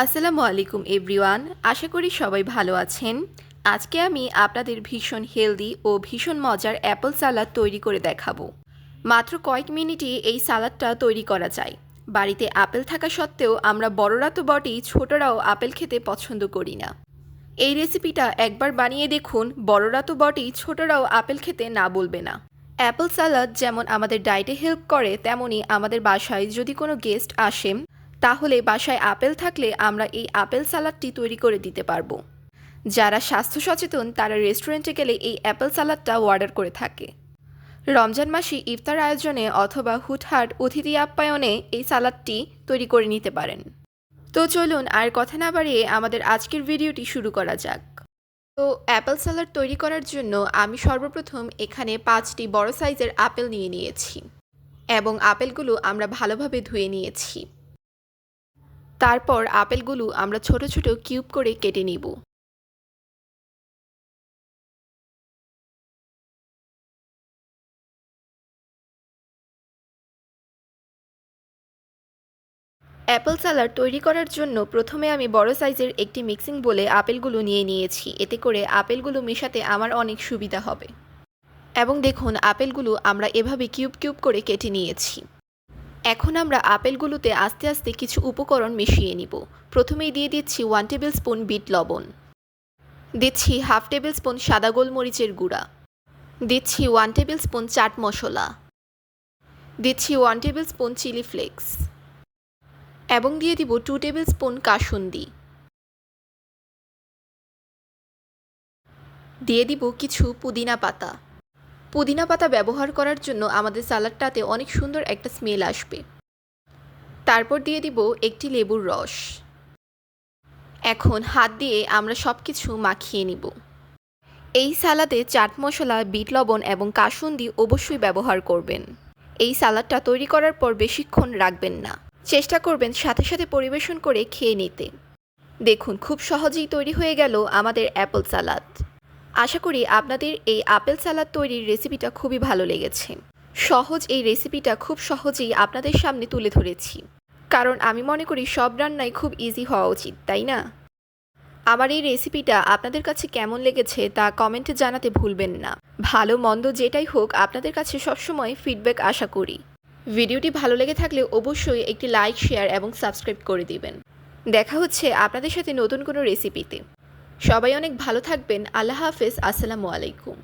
আসসালামু আলাইকুম, এভরিওয়ান। আশা করি সবাই ভালো আছেন। আজকে আমি আপনাদের ভীষণ হেলদি ও ভীষণ মজার অ্যাপল সালাদ তৈরি করে দেখাবো। মাত্র কয়েক মিনিটে এই সালাদটা তৈরি করা যায়। বাড়িতে আপেল থাকা সত্ত্বেও আমরা বড়রা তো বটেই, ছোটরাও আপেল খেতে পছন্দ করি না। এই রেসিপিটা একবার বানিয়ে দেখুন, বড়রা তো বটেই, ছোটরাও আপেল খেতে না বলবে না। অ্যাপল সালাদ যেমন আমাদের ডায়েটে হেল্প করে তেমনই আমাদের বাসায় যদি কোনো গেস্ট আসে তাহলে বাসায় আপেল থাকলে আমরা এই আপেল সালাদটি তৈরি করে দিতে পারব। যারা স্বাস্থ্য সচেতন, তারা রেস্টুরেন্টে গেলে এই অ্যাপেল সালাদটা অর্ডার করে থাকে। রমজান মাসে ইফতার আয়োজনে অথবা হুটহাট অতিথি আপ্যায়নে এই সালাদটি তৈরি করে নিতে পারেন। তো চলুন আর কথা না বাড়িয়ে আমাদের আজকের ভিডিওটি শুরু করা যাক। তো অ্যাপেল সালাড তৈরি করার জন্য আমি সর্বপ্রথম এখানে পাঁচটি বড় সাইজের আপেল নিয়ে নিয়েছি এবং আপেলগুলো আমরা ভালোভাবে ধুয়ে নিয়েছি। তারপর আপেলগুলো আমরা ছোট ছোট কিউব করে কেটে নিব। অ্যাপেল সালাড তৈরি করার জন্য প্রথমে আমি বড় সাইজের একটি মিক্সিং বলে আপেলগুলো নিয়ে নিয়েছি। এতে করে আপেলগুলো মেশাতে আমার অনেক সুবিধা হবে। এবং দেখুন, আপেলগুলো আমরা এভাবে কিউব কিউব করে কেটে নিয়েছি। এখন আমরা আপেলগুলোতে আস্তে আস্তে কিছু উপকরণ মিশিয়ে নিব। প্রথমেই দিয়ে দিচ্ছি ওয়ান টেবিল স্পুন বিট লবণ। দিচ্ছি হাফ টেবিল স্পুন সাদা গোলমরিচের গুঁড়া। দিচ্ছি one tablespoon chaat masala. দিচ্ছি one tablespoon chilli flakes এবং দিয়ে দিব টু টেবিল স্পুন কাসুন্দি। দিয়ে দিব কিছু পুদিনা পাতা। পুদিনা পাতা ব্যবহার করার জন্য আমাদের সালাডটাতে অনেক সুন্দর একটা স্মেল আসবে। তারপর দিয়ে দিব একটি লেবুর রস। এখন হাত দিয়ে আমরা সব কিছু মাখিয়ে নিব। এই সালাদে চাট মশলা, বিট লবণ এবং কাসুন্দি অবশ্যই ব্যবহার করবেন। এই সালাদটা তৈরি করার পর বেশিক্ষণ রাখবেন না। চেষ্টা করবেন সাথে সাথে পরিবেশন করে খেয়ে নিতে। দেখুন, খুব সহজেই তৈরি হয়ে গেল আমাদের অ্যাপল সালাদ। আশা করি আপনাদের এই আপেল সালাদ তৈরির রেসিপিটা খুবই ভালো লেগেছে। সহজ এই রেসিপিটা খুব সহজেই আপনাদের সামনে তুলে ধরেছি। কারণ আমি মনে করি সব রান্নাই খুব ইজি হওয়া উচিত, তাই না? আমার এই রেসিপিটা আপনাদের কাছে কেমন লেগেছে তা কমেন্টে জানাতে ভুলবেন না। ভালো, মন্দ যেটাই হোক, আপনাদের কাছে সবসময় ফিডব্যাক আশা করি। ভিডিওটি ভালো লেগে থাকলে অবশ্যই একটি লাইক শেয়ার এবং সাবস্ক্রাইব করে দিবেন। দেখা হচ্ছে আপনাদের সাথে নতুন কোনো রেসিপিতে সবাই অনেক ভালো থাকবেন। আল্লাহ হাফেজ। আসসালামু আলাইকুম।